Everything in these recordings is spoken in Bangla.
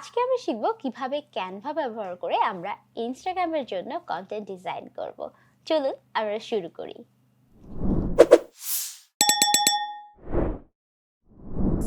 আজকে আমরা শিখব কীভাবে ক্যানভা ব্যবহার করে আমরা ইনস্টাগ্রামের জন্য কন্টেন্ট ডিজাইন করব। চলুন আমরা শুরু করি।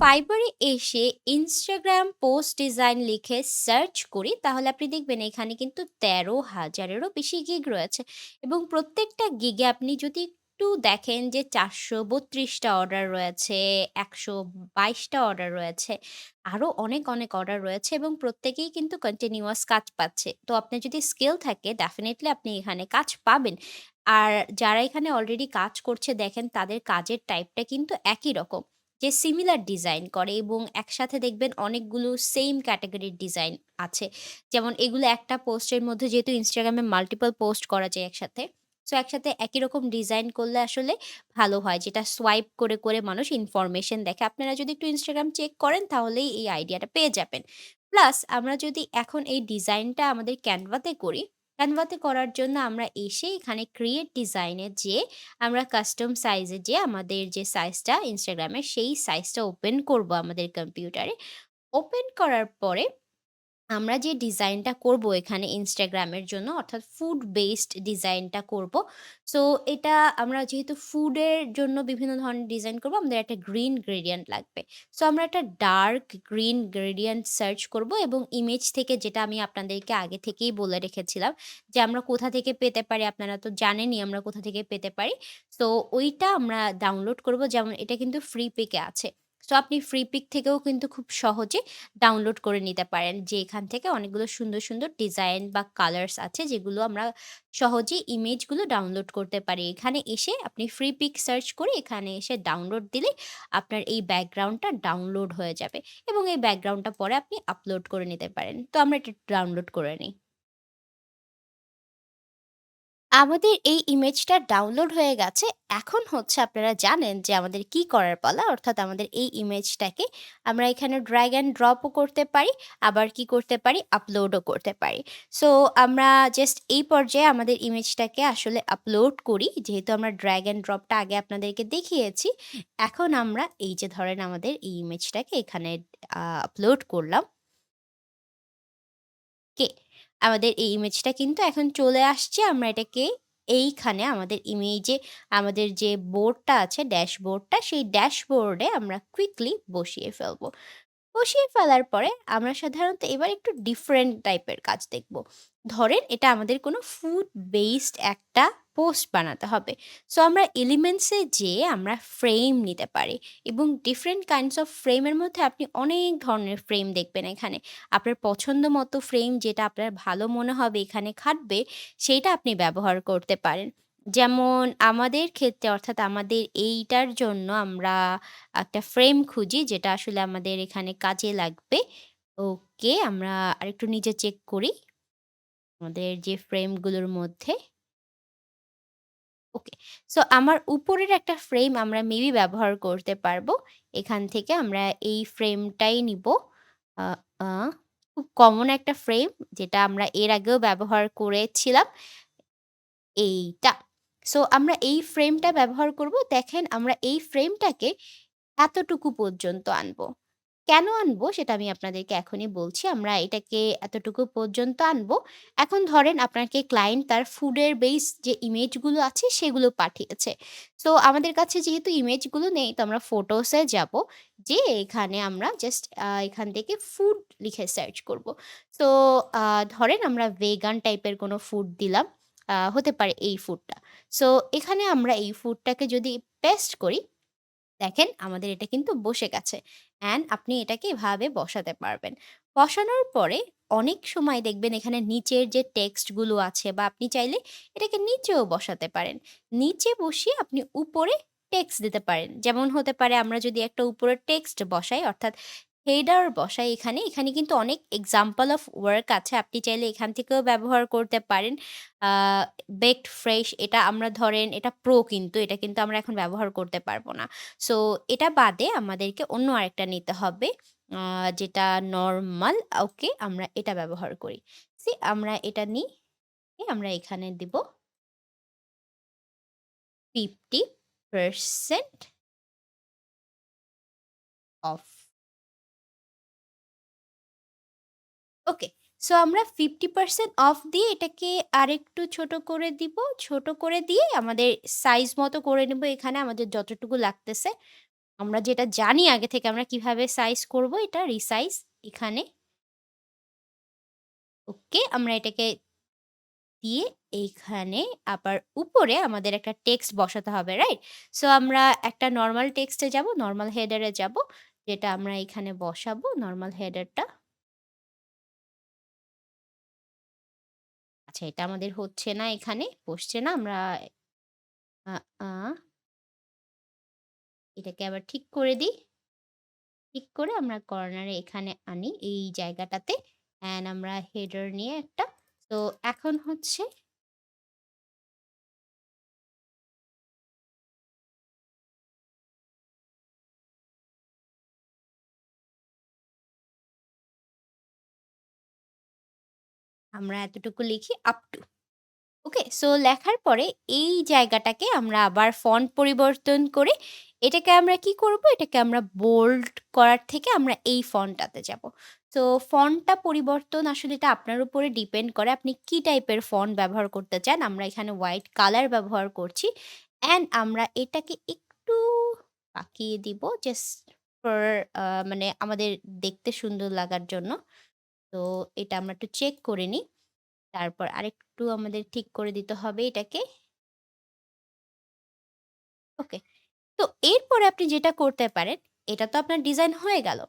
ফাইবারে এসে ইনস্টাগ্রাম পোস্ট ডিজাইন লিখে সার্চ করি, তাহলে আপনি দেখবেন এখানে কিন্তু তেরো হাজারেরও বেশি গিগ রয়েছে। এবং প্রত্যেকটা গিগে আপনি যদি একটু দেখেন যে চারশো বত্রিশটা অর্ডার রয়েছে, একশো বাইশটা অর্ডার রয়েছে আরও অনেক অনেক অর্ডার রয়েছে এবং প্রত্যেকেই কিন্তু কন্টিনিউয়াস কাজ পাচ্ছে তো আপনার যদি স্কিল থাকে ডেফিনেটলি আপনি এখানে কাজ পাবেন আর যারা এখানে অলরেডি কাজ করছে, দেখেন তাদের কাজের টাইপটা কিন্তু একই রকম, যে সিমিলার ডিজাইন করে এবং একসাথে দেখবেন অনেকগুলো সেম ক্যাটাগরির ডিজাইন আছে। যেমন এগুলো একটা পোস্টের মধ্যে যেহেতু ইনস্টাগ্রামে মাল্টিপল পোস্ট করা যায় একসাথে। সো একসাথে একই রকম ডিজাইন করলে আসলে ভালো হয়। যেটা সোয়াইপ করে, করে মানুষ ইনফরমেশন দেখে। আপনারা যদি একটু ইনস্টাগ্রাম চেক করেন তাহলেই এই আইডিয়াটা পেয়ে যাবেন। প্লাস আমরা যদি এখন এই ডিজাইনটা আমাদের ক্যানভাতে করি, ক্যানভাতে করার জন্য আমরা এসে এখানে ক্রিয়েট ডিজাইনে যে আমরা কাস্টম সাইজে যেয়ে আমাদের যে সাইজটা ইনস্টাগ্রামের সেই সাইজটা ওপেন করব আমাদের কম্পিউটারে। ওপেন করার পরে আমরা যে ডিজাইনটা করব এখানে ইনস্টাগ্রামের জন্য অর্থাৎ ফুড বেসড ডিজাইনটা করব। সো এটা আমরা যেহেতু ফুডের জন্য বিভিন্ন ধরনের ডিজাইন করব, আমাদের একটা গ্রিন গ্রেডিয়েন্ট লাগবে। সো আমরা একটা ডার্ক গ্রিন গ্রেডিয়েন্ট সার্চ করব এবং ইমেজ থেকে যেটা আমি আপনাদেরকে আগে থেকেই বলে রেখেছিলাম যে আমরা কোথা থেকে পেতে পারি আপনারা তো জানেনই আমরা কোথা থেকে পেতে পারি। সো ওইটা আমরা ডাউনলোড করব যেমন এটা কিন্তু ফ্রি পেকে আছে। সো আপনি ফ্রি পিক থেকেও কিন্তু খুব সহজে ডাউনলোড করে নিতে পারেন যে এখান থেকে অনেকগুলো সুন্দর, সুন্দর ডিজাইন বা কালার্স আছে যেগুলো আমরা সহজেই ইমেজগুলো ডাউনলোড করতে পারি। এখানে এসে আপনি ফ্রি পিক সার্চ করে এখানে এসে ডাউনলোড দিলে আপনার এই ব্যাকগ্রাউন্ডটা ডাউনলোড হয়ে যাবে এবং এই ব্যাকগ্রাউন্ডটা পরে আপনি আপলোড করে নিতে পারেন। তো আমরা এটা ডাউনলোড করে নিই। আমাদের এই ইমেজটা ডাউনলোড হয়ে গেছে। এখন হচ্ছে আপনারা জানেন যে আমাদের কি করার পালা। অর্থাৎ আমাদের এই ইমেজটাকে আমরা এখানে ড্র্যাগ অ্যান্ড ড্রপও করতে পারি। আবার কি করতে পারি? আপলোডও করতে পারি। সো আমরা জাস্ট এই পর্যায়ে আমাদের ইমেজটাকে আসলে আপলোড করি। যেহেতু আমরা ড্র্যাগ অ্যান্ড ড্রপটা আগে আপনাদেরকে দেখিয়েছি। এখন আমরা এই যে ধরেন আমাদের এই ইমেজটাকে এখানে আপলোড করলাম। আমাদের এই ইমেজটা কিন্তু এখন চলে আসছে। আমরা এটাকে এইখানে আমাদের ইমেজে আমাদের যে বোর্ডটা আছে ড্যাশবোর্ডটা, সেই ড্যাশবোর্ডে আমরা কুইকলি বসিয়ে ফেলব। বসিয়ে ফেলার পরে আমরা সাধারণত এবার একটু ডিফারেন্ট টাইপের কাজ দেখব। ধরেন এটা আমাদের কোনো ফুড বেসড একটা পোস্ট বানাতে হবে। সো আমরা এলিমেন্টসে যেয়ে আমরা ফ্রেম নিতে পারি এবং ডিফারেন্ট কাইন্ডস অফ ফ্রেমের মধ্যে আপনি অনেক ধরনের ফ্রেম দেখবেন এখানে। আপনার পছন্দ মতো ফ্রেম যেটা আপনার ভালো মনে হবে এখানে খাটবে, সেইটা আপনি ব্যবহার করতে পারেন। যেমন আমাদের ক্ষেত্রে অর্থাৎ আমাদের এইটার জন্য আমরা একটা ফ্রেম খুঁজি যেটা আসলে আমাদের এখানে কাজে লাগবে। ওকে, আমরা আরেকটু নিচে চেক করি। আমাদের যে ফ্রেমগুলোর মধ্যে ওকে। সো আমার উপরের একটা ফ্রেম আমরা মেবি ব্যবহার করতে পারব। এখান থেকে আমরা এই ফ্রেমটাই নিবো। খুব কমন একটা ফ্রেম যেটা আমরা এর আগেও ব্যবহার করেছিলাম। এইটা। সো আমরা এই ফ্রেমটা ব্যবহার করব। দেখেন আমরা এই ফ্রেমটাকে এতটুকু পর্যন্ত আনব। কেন আনব সেটা আমি আপনাদেরকে এখনই বলছি। আমরা এটাকে এতটুকু পর্যন্ত আনব। এখন ধরেন আপনাকে ক্লায়েন্ট তার ফুডের বেস যে ইমেজগুলো আছে সেগুলো পাঠিয়েছে। সো আমাদের কাছে যেহেতু ইমেজগুলো নেই, তো আমরা ফটোস যাব। যেয়ে এখানে আমরা জাস্ট এখান থেকে ফুড লিখে সার্চ করব। আ, ধরেন আমরা ভেগান টাইপের কোনো ফুড দিলাম। হতে পারে এই ফুডটা। সো এখানে আমরা এই ফুডটাকে যদি পেস্ট করি দেখেন আমাদের এটা কিন্তু বসে গেছে। অ্যান্ড আপনি এটাকে এভাবে বসাতে পারবেন। বসানোর পরে অনেক সময় দেখবেন এখানে নিচের যে টেক্সটগুলো আছে বা আপনি চাইলে এটাকে নিচেও বসাতে পারেন। নিচে বসিয়ে আপনি উপরে টেক্সট দিতে পারেন। যেমন হতে পারে আমরা যদি একটা উপরে টেক্সট বসাই, অর্থাৎ হেডার বসাই এখানে, এখানে কিন্তু অনেক এক্সাম্পল অফ ওয়ার্ক আছে। আপনি চাইলে এখান থেকেও ব্যবহার করতে পারেন। বেকড ফ্রেশ এটা আমরা ধরেন এটা প্রো কিন্তু এটা কিন্তু আমরা এখন ব্যবহার করতে পারব না। সো এটা বাদে আমাদেরকে অন্য আরেকটা নিতে হবে। যেটা নর্মাল ওকে আমরা এটা ব্যবহার করি। সি আমরা এটা নিই, আমরা এখানে দিব 50% অফ। ওকে। সো আমরা 50% অফ দিয়ে এটাকে আরেকটু ছোট করে দিব। ছোট করে দিয়ে আমাদের সাইজ মতো করে নেব এখানে আমাদের যতটুকু লাগতেছে। আমরা যেটা জানি আগে থেকে আমরা কীভাবে সাইজ করব এটা রিসাইজ এখানে ওকে আমরা এটাকে দিয়ে এইখানে আবার উপরে আমাদের একটা টেক্সট বসাতে হবে, রাইট? সো আমরা একটা নর্মাল টেক্সটে যাব, নর্মাল হেডারে যাব। যেটা আমরা এখানে বসাবো নর্মাল হেডারটা। আচ্ছা এটা আমাদের হচ্ছে না এখানে, বসছে না। আমরা এটাকে আবার ঠিক করে দিই। ঠিক করে আমরা কর্নারে এখানে আনি এই জায়গাটাতে। অ্যান্ড আমরা হেডার নিয়ে একটা তো এখন হচ্ছে আমরা এতটুকু লিখি আপ টু। ওকে? সো লেখার পরে এই জায়গাটাকে আমরা আবার ফন্ট পরিবর্তন করে এটাকে আমরা কি করব? এটাকে আমরা বোল্ড করার থেকে আমরা এই ফন্টটাতে যাব। তো ফন্টটা পরিবর্তন আসলে এটা আপনার উপরে ডিপেন্ড করে আপনি কি টাইপের ফন্ট ব্যবহার করতে চান। আমরা এখানে হোয়াইট কালার ব্যবহার করছি। অ্যান্ড আমরা এটাকে একটু বাঁকিয়ে দিব জাস্ট ফর মানে আমাদের দেখতে সুন্দর লাগার জন্য। তো এটা আমরা একটু চেক করে নিই। তারপর আরেকটু আমাদের ঠিক করে দিতে হবে এটাকে। ওকে। তো এরপরে আপনি যেটা করতে পারেন, এটা তো আপনার ডিজাইন হয়ে গেল।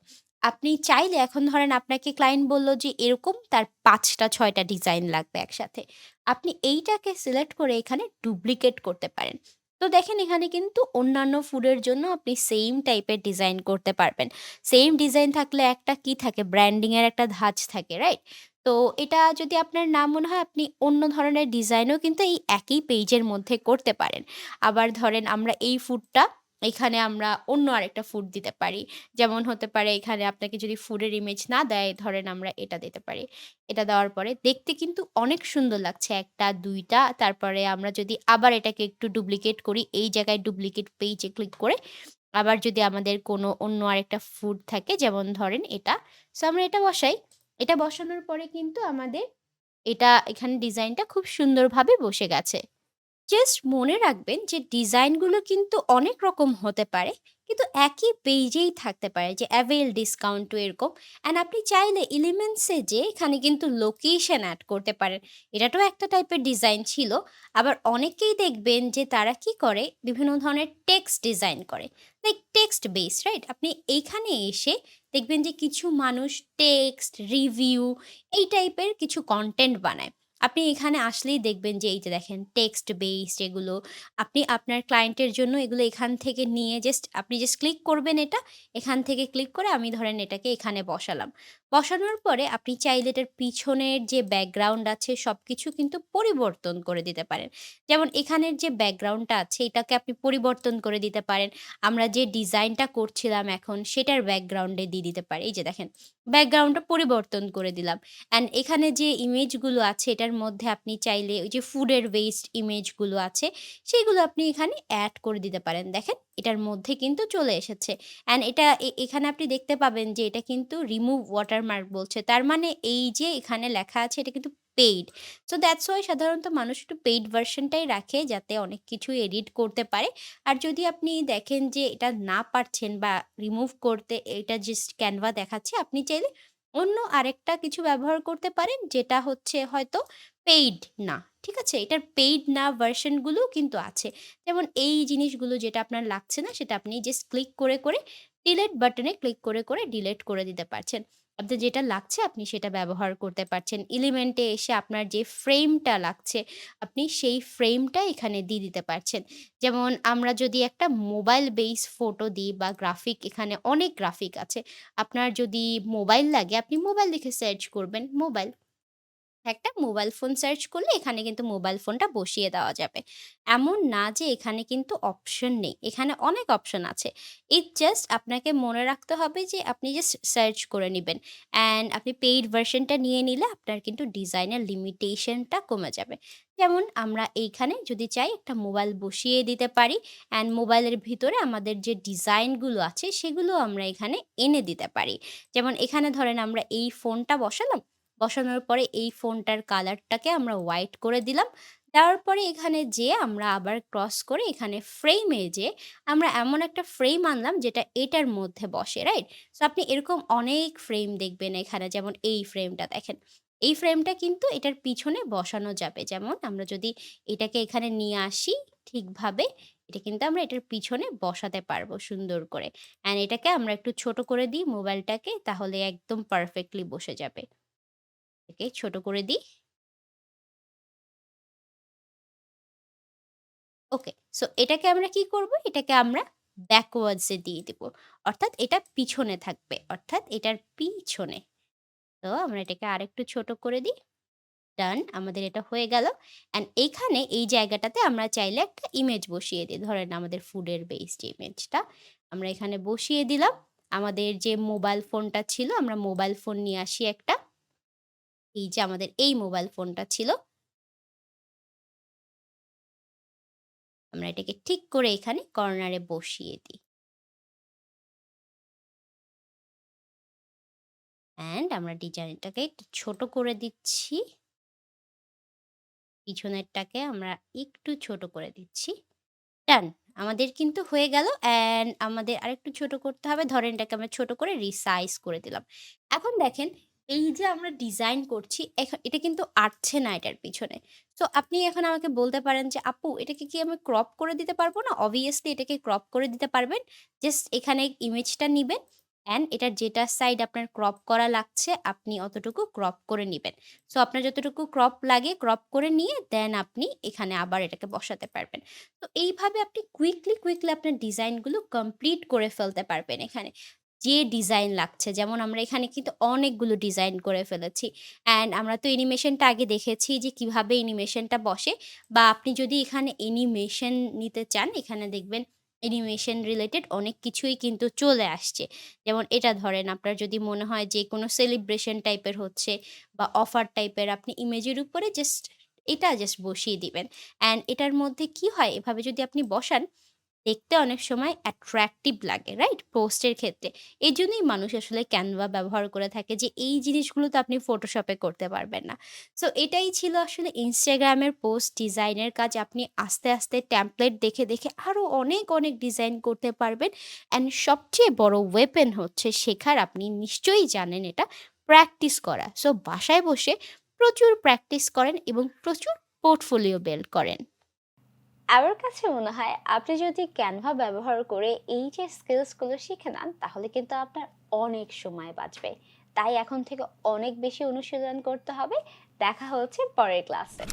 আপনি চাইলে এখন ধরেন আপনাকে ক্লায়েন্ট বলল যে এরকম তার পাঁচটা ছয়টা ডিজাইন লাগবে একসাথে। আপনি এইটাকে সিলেক্ট করে এখানে ডুপ্লিকেট করতে পারেন। তো দেখেন এখানে কিন্তু অন্যান্য ফুডের জন্য আপনি সেম টাইপের ডিজাইন করতে পারবেন। সেম ডিজাইন থাকলে একটা কি থাকে ব্র্যান্ডিংয়ের একটা ধাঁচ থাকে, রাইট? তো এটা যদি আপনার না মনে হয় আপনি অন্য ধরনের ডিজাইনও কিন্তু এই একই পেজের মধ্যে করতে পারেন। আবার ধরেন আমরা এই ফুডটা এখানে আমরা অন্য আরেকটা ফুড দিতে পারি। যেমন হতে পারে এখানে আপনাকে যদি ফুডের ইমেজ না দেয়, ধরেন আমরা এটা দিতে পারি। এটা দেওয়ার পরে দেখতে কিন্তু অনেক সুন্দর লাগছে একটা দুইটা তারপরে আমরা যদি আবার এটাকে একটু ডুপ্লিকেট করি, এই জায়গায় ডুপ্লিকেট পেইজে ক্লিক করে আবার যদি আমাদের কোনো অন্য আরেকটা ফুড থাকে যেমন ধরেন এটা। সো আমরা এটা বসাই। এটা বসানোর পরে কিন্তু আমাদের এটা এখানে ডিজাইনটা খুব সুন্দরভাবে বসে গেছে। জাস্ট মনে রাখবেন যে ডিজাইনগুলো কিন্তু অনেক রকম হতে পারে। কিন্তু একই পেইজেই থাকতে পারে যে অ্যাভেইল ডিসকাউন্ট টু এরকম। অ্যান্ড আপনি চাইলে এলিমেন্টস যে এখানে কিন্তু লোকেশন অ্যাড করতে পারেন। এটাটাও একটা টাইপের ডিজাইন ছিল। আবার অনেকেই দেখবেন যে তারা কি করে বিভিন্ন ধরনের টেক্সট ডিজাইন করে। Like text base right? আপনি এইখানে এসে দেখবেন যে কিছু মানুষ টেক্সট, রিভিউ এই টাইপের কিছু কন্টেন্ট বানায়। আপনি এখানে আসলেই দেখবেন যে, এই যে দেখেন টেক্সট বেসড এগুলো, আপনি আপনার ক্লায়েন্টের জন্য এগুলো এখান থেকে নিয়ে জাস্ট আপনি জাস্ট ক্লিক করবেন এটা, এখান থেকে ক্লিক করে আমি ধরেন এটাকে এখানে বসালাম। বসানোর পরে আপনি চাইলে এটার পিছনের যে ব্যাকগ্রাউন্ড আছে সব কিছু কিন্তু পরিবর্তন করে দিতে পারেন। যেমন এখানের যে ব্যাকগ্রাউন্ডটা আছে এটাকে আপনি পরিবর্তন করে দিতে পারেন। আমরা যে ডিজাইনটা করছিলাম এখন সেটার ব্যাকগ্রাউন্ডে দিয়ে দিতে পারি। এই যে দেখেন ব্যাকগ্রাউন্ডটা পরিবর্তন করে দিলাম। অ্যান্ড এখানে যে ইমেজগুলো আছে এটার মধ্যে আপনি চাইলে ওই যে ফুডের ওয়েস্ট ইমেজগুলো আছে সেইগুলো আপনি এখানে অ্যাড করে দিতে পারেন। দেখেন এটার মধ্যে কিন্তু চলে এসেছে। অ্যান্ড এটা এখানে আপনি দেখতে পাবেন যে এটা কিন্তু রিমুভ ওয়াটারমার্ক বলছে। তার মানে এই যে এখানে লেখা আছে এটা কিন্তু পেইড সো দ্যাটস ওয়াই সাধারণত মানুষ একটু পেইড ভার্সনটাই রাখে যাতে অনেক কিছু এডিট করতে পারে। আর যদি আপনি দেখেন যে এটা না পারছেন বা রিমুভ করতে এটা জাস্ট ক্যানভা দেখাচ্ছে, আপনি চাইলে অন্য আরেকটা কিছু ব্যবহার করতে পারেন, যেটা হচ্ছে হয়তো পেইড না। ঠিক আছে? এটার পেইড না ভার্সন গুলোও কিন্তু আছে। যেমন এই জিনিসগুলো যেটা আপনার লাগছে না সেটা আপনি জাস্ট ক্লিক করে, করে ডিলেট বাটনে ক্লিক করে, করে ডিলেট করে দিতে পারছেন। আপনার যেটা লাগছে আপনি সেটা ব্যবহার করতে পারছেন। এলিমেন্টে এসে আপনার যে ফ্রেমটা লাগছে আপনি সেই ফ্রেমটা এখানে দিয়ে দিতে পারছেন। যেমন আমরা যদি একটা মোবাইল বেস ফটো দিই বা গ্রাফিক এখানে অনেক গ্রাফিক আছে। আপনার যদি মোবাইল লাগে আপনি মোবাইল লিখে সার্চ করবেন মোবাইল। একটা মোবাইল ফোন সার্চ করলে এখানে কিন্তু মোবাইল ফোনটা বসিয়ে দেওয়া যাবে। এমন না যে এখানে কিন্তু অপশন নেই। এখানে অনেক অপশন আছে। ইট জাস্ট আপনাকে মনে রাখতে হবে যে আপনি জাস্ট সার্চ করে নেবেন অ্যান্ড আপনি পেইড ভার্শনটা নিয়ে নিলে আপনার কিন্তু ডিজাইনের লিমিটেশনটা কমে যাবে। যেমন আমরা এইখানে যদি চাই একটা মোবাইল বসিয়ে দিতে পারি, অ্যান্ড মোবাইলের ভিতরে আমাদের যে ডিজাইনগুলো আছে সেগুলো আমরা এখানে এনে দিতে পারি। যেমন এখানে ধরেন আমরা এই ফোনটা বসালাম বসানোর পরে এই ফোনটার কালারটাকে আমরা হোয়াইট করে দিলাম। দেওয়ার পরে এখানে যেয়ে আমরা আবার ক্রস করে এখানে ফ্রেমে যেয়ে আমরা এমন একটা ফ্রেম আনলাম যেটা এটার মধ্যে বসে, রাইট? সো আপনি এরকম অনেক ফ্রেম দেখবেন এখানে যেমন এই ফ্রেমটা দেখেন। এই ফ্রেমটা কিন্তু এটার পিছনে বসানো যাবে। যেমন আমরা যদি এটাকে এখানে নিয়ে আসি ঠিকভাবে, এটা কিন্তু আমরা এটার পিছনে বসাতে পারব সুন্দর করে। অ্যান্ড এটাকে আমরা একটু ছোট করে দিই মোবাইলটাকে তাহলে একদম পারফেক্টলি বসে যাবে। একে ছোট করে দিই। ওকে। সো এটাকে আমরা কি করব? এটাকে আমরা ব্যাকওয়ার্ডস দিয়ে দিব। অর্থাৎ এটা পিছনে থাকবে। অর্থাৎ এটার পিছনে। তো আমরা এটাকে আরেকটু ছোট করে দিই। ডান। আমাদের এটা হয়ে গেল। অ্যান্ড এইখানে এই জায়গাটাতে আমরা চাইলে একটা ইমেজ বসিয়ে দিই। ধরেন আমাদের ফুডের বেসড ইমেজটা আমরা এখানে বসিয়ে দিলাম। আমাদের যে মোবাইল ফোনটা ছিল, আমরা মোবাইল ফোন নিয়ে আসি একটা। এই যে আমাদের এই মোবাইল ফোনটা ছিল। আমরা এটাকে ঠিক করে এখানে কর্নারে বসিয়ে দিই। অ্যান্ড আমরা ডিজাইনটাকে একটু ছোট করে দিচ্ছি। পিছনেরটাকে আমরা একটু ছোট করে দিচ্ছি। ডান। আমাদের কিন্তু হয়ে গেল অ্যান্ড আমাদের আরেকটু ছোট করতে হবে। ধরেন এটাকে আমরা ছোট করে রিসাইজ করে দিলাম। এখন দেখেন এই যে আমরা ডিজাইন করছি এটা কিন্তু আটছে না এটার পিছনে। সো আপনি এখন আমাকে বলতে পারেন যে, "আপু এটাকে কি আমি ক্রপ করে দিতে পারব না?" অবভিয়াসলি এটাকে ক্রপ করে দিতে পারবেন। জাস্ট এখানে ইমেজটা নিবেন অ্যান্ড এটার যেটা সাইড আপনার ক্রপ করা লাগছে আপনি অতটুকু ক্রপ করে নিবেন। সো আপনার যতটুকু ক্রপ লাগে ক্রপ করে নিয়ে দেন আপনি এখানে আবার এটাকে বসাতে পারবেন। তো এইভাবে আপনি কুইকলি, কুইকলি আপনার ডিজাইনগুলো কমপ্লিট করে ফেলতে পারবেন এখানে। যে ডিজাইন লাগছে, যেমন আমরা এখানে কিন্তু অনেকগুলো ডিজাইন করে ফেলেছি। অ্যান্ড আমরা তো অ্যানিমেশনটা আগে দেখেছি যে কীভাবে অ্যানিমেশনটা বসে বা আপনি যদি এখানে অ্যানিমেশন নিতে চান, এখানে দেখবেন অ্যানিমেশন রিলেটেড অনেক কিছুই কিন্তু চলে আসছে। যেমন এটা ধরেন, আপনার যদি মনে হয় যে কোনো সেলিব্রেশন টাইপের হচ্ছে বা অফার টাইপের, আপনি ইমেজের উপরে জাস্ট এটা জাস্ট বসিয়ে দিবেন। অ্যান্ড এটার মধ্যে কি হয় এভাবে যদি আপনি বসান দেখতে অনেক সময় অ্যাট্রাকটিভ লাগে, রাইট? পোস্টের ক্ষেত্রে। এই জন্যই মানুষ আসলে ক্যানভা ব্যবহার করে থাকে যে এই জিনিসগুলো তো আপনি ফটোশপে করতে পারবেন না। সো এটাই ছিল আসলে ইনস্টাগ্রামের পোস্ট ডিজাইনের কাজ। আপনি আস্তে, আস্তে টেমপ্লেট দেখে, দেখে আরও অনেক, অনেক ডিজাইন করতে পারবেন। অ্যান্ড সবচেয়ে বড় ওয়েপেন হচ্ছে শেখার আপনি নিশ্চয়ই জানেন এটা প্র্যাকটিস করা। সো বাসায় বসে প্রচুর প্র্যাকটিস করেন এবং প্রচুর পোর্টফোলিও বিল্ড করেন। আমার কাছে মনে হয় আপনি যদি ক্যানভা ব্যবহার করে এই যে স্কিলসগুলো শিখে নেন, তাহলে কিন্তু আপনার অনেক সময় বাঁচবে। তাই এখন থেকে অনেক বেশি অনুশীলন করতে হবে। দেখা হচ্ছে পরের ক্লাসে।